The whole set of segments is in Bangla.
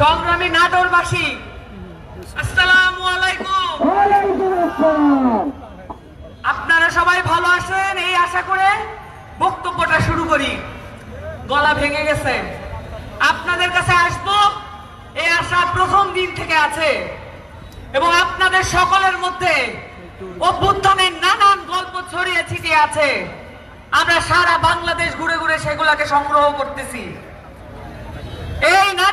সংগ্রামী নাটোরবাসী, আসসালামু আপনারা সবাই ভালো আছেন? এই আশা করে বক্তব্যটা শুরু করি। গলা ভেঙে গেছে। আপনাদের কাছে আসব। এই আশা প্রথম দিন থেকে আছে। এবং আপনাদের সকলের মধ্যে অভ্যুত্থানের নানান গল্প ছড়িয়ে ছিটিয়ে আছে। আমরা সারা বাংলাদেশ ঘুরে ঘুরে সেগুলাকে সংগ্রহ করতেছি। এই নাটোর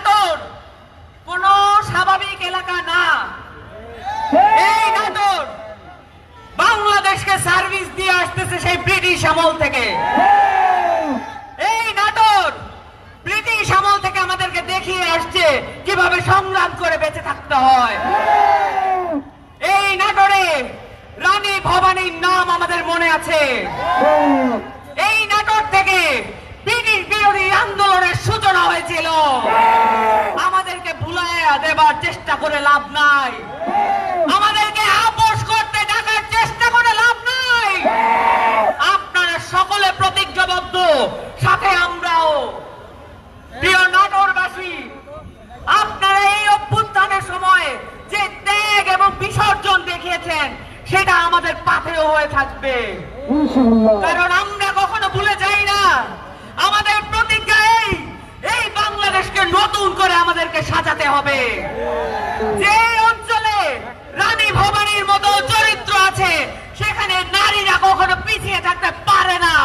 এই নাটোর, বাংলাদেশকে সার্ভিস দিয়ে আসতেছে সেই ব্রিটিশ আমল থেকে। এই নাটোর, ব্রিটিশ আমল থেকে আমাদেরকে দেখিয়ে আসছে কীভাবে সংগ্রাম করে বেঁচে থাকতে হয়। এই নাটোরে রানী ভবানীর নাম আমাদের মনে আছে। এই নাটোর থেকে ব্রিটিশ বিরোধী আন্দোলনের সূচনা হয়েছিল। আমাদেরকে ভুলাইয়া দেবার চেষ্টা করে লাভ নাই আমাদেরকে আপোষ করতে ডাকার চেষ্টা করে লাভ নাই আপনারা সকলে প্রতিজ্ঞাবদ্ধ সাথে আমরাও। প্রিয় নাটোরবাসী আপনারা এই অভ্যুত্থানের সময় যে ত্যাগ এবং বিসর্জন দেখিয়েছেন সেটা আমাদের পাথেও হয়ে থাকবে। কারণ আমরা কখনো ভুলে যাই না আমাদের প্রতিজ্ঞা এই এই বাংলাদেশকে নতুন করে আমাদেরকে সাজাতে হবে যে অঞ্চলে রানী ভবানীর মতো চরিত্র আছে সেখানে নারীরা কখনো পিছিয়ে থাকতে পারে না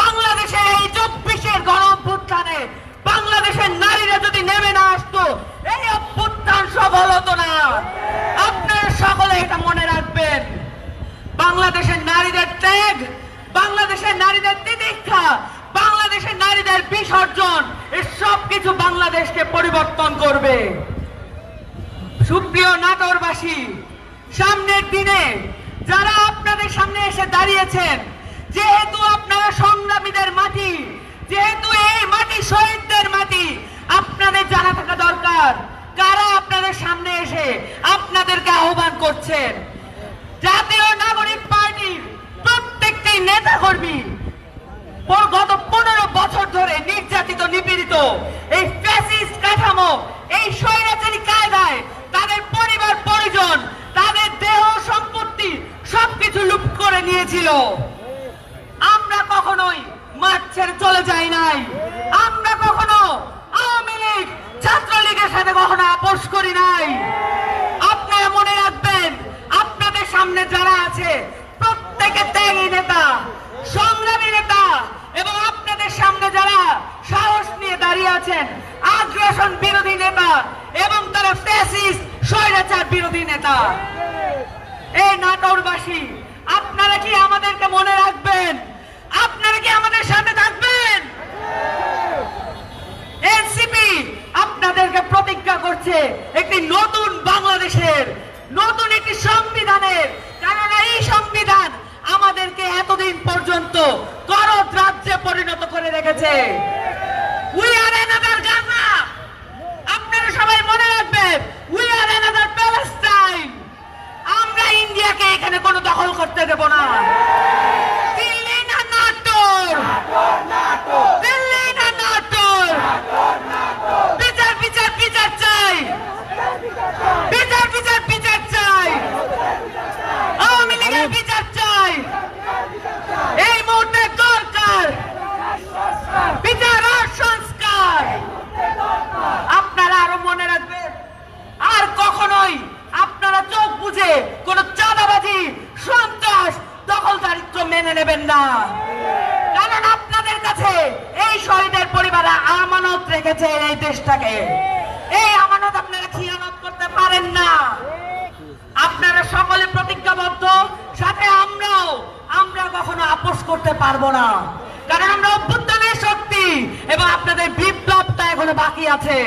বাংলাদেশের এই চব্বিশের গণ অভ্যুত্থানে বাংলাদেশের নারীরা যদি নেমে না আসতো এই অভ্যুত্থান সফল হতো না আপনারা সকলে এটা মনে রাখবেন, বাংলাদেশের নারীদের ত্যাগ, বাংলাদেশের নারীদের তিতিক্ষা, বাংলাদেশের নারীদের বিসর্জন, এ সব কিছু বাংলাদেশকে পরিবর্তন করবে। সুপ্রিয় নাটোরবাসী, সামনের দিনে যারা আপনাদের সামনে এসে দাঁড়িয়েছেন, যেহেতু আপনারা সংগ্রামীদের মাটি, যেহেতু এই মাটি শহীদদের মাটি, আপনাদের জানা থাকা দরকার কারা আপনাদের সামনে এসে আপনাদেরকে আহ্বান করছেন। জাতীয় নাগরিক পার্টির প্রত্যেকটি নেতা কর্মী গত পনেরো বছর ধরে নির্যাতিত, নিপীড়িত এই ফ্যাসিস্ট কাঠামো, এই স্বৈরাচারী কায়দায় তাদের পরিবার, পরিজন, তাদের দেহ সম্পত্তি সবকিছু লুপ করে নিয়েছিল। আমরা কখনোই মাঠ ছেড়ে চলে যাই নাই। আমরা কখনো আওয়ামী লীগ, ছাত্রলীগের সাথে কখনো আপোষ করি নাই আপনারা মনে রাখবেন আপনাদের সামনে যারা আছে প্রত্যেকে ত্যাগী নেতা, সংগ্রামী নেতা এবং আপনাদের সামনে যারা সাহস নিয়ে দাঁড়িয়ে আছেন, আগ্রাসন বিরোধী নেতা এবং তারা ফ্যাসিস্ট স্বৈরাচার বিরোধী নেতা। এই নাটোরবাসী, আপনারা কি আমাদেরকে মনে রাখবেন? আপনারা কি আমাদের সাথে থাকবেন? এনসিপি আপনাদেরকে প্রতিজ্ঞা করছে একটি নতুন বাংলাদেশের, নতুন একটি সংবিধানের কারণ এই সংবিধান আমাদেরকে এতদিন পর্যন্ত করদ রাজ্যে পরিণত করে রেখেছে। উই আর অ্যানাদার গাজা আপনারা সবাই মনে রাখবেন উই আর অ্যানাদার প্যালেস্টাইন আমরা ইন্ডিয়াকে এখানে কোনো দখল করতে দেব না দিল্লি না নাটোর দিল্লি না নাটোর বিচার বিচার বিচার চাই বিচার বিচার বিচার চাই আওয়ামী লীগের বিচার চাই এই মুহূর্তে দরকার বিচার আর সংস্কার আপনারা আরও মনে রাখবেন আর কখনোই আপনারা চোখ বুঝে কোন চাঁদাবাজি সন্ত্রাস দখলদারিত্ব মেনে নেবেন না। কারণ আপনাদের কাছে এই শহীদের পরিবার আমানত রেখেছে এই দেশটাকে। এই আমানত আপনারা খিয়ানত করতে পারেন না। আপনারা সকলে প্রতিজ্ঞাবদ্ধ, সাথে আমরাও, আমরা কখনো আপোষ করতে পারব না। কারণ আমরা অভ্যুত্থানের শক্তি এবং আপনাদের বিপ্লবটা এখনও বাকি আছে।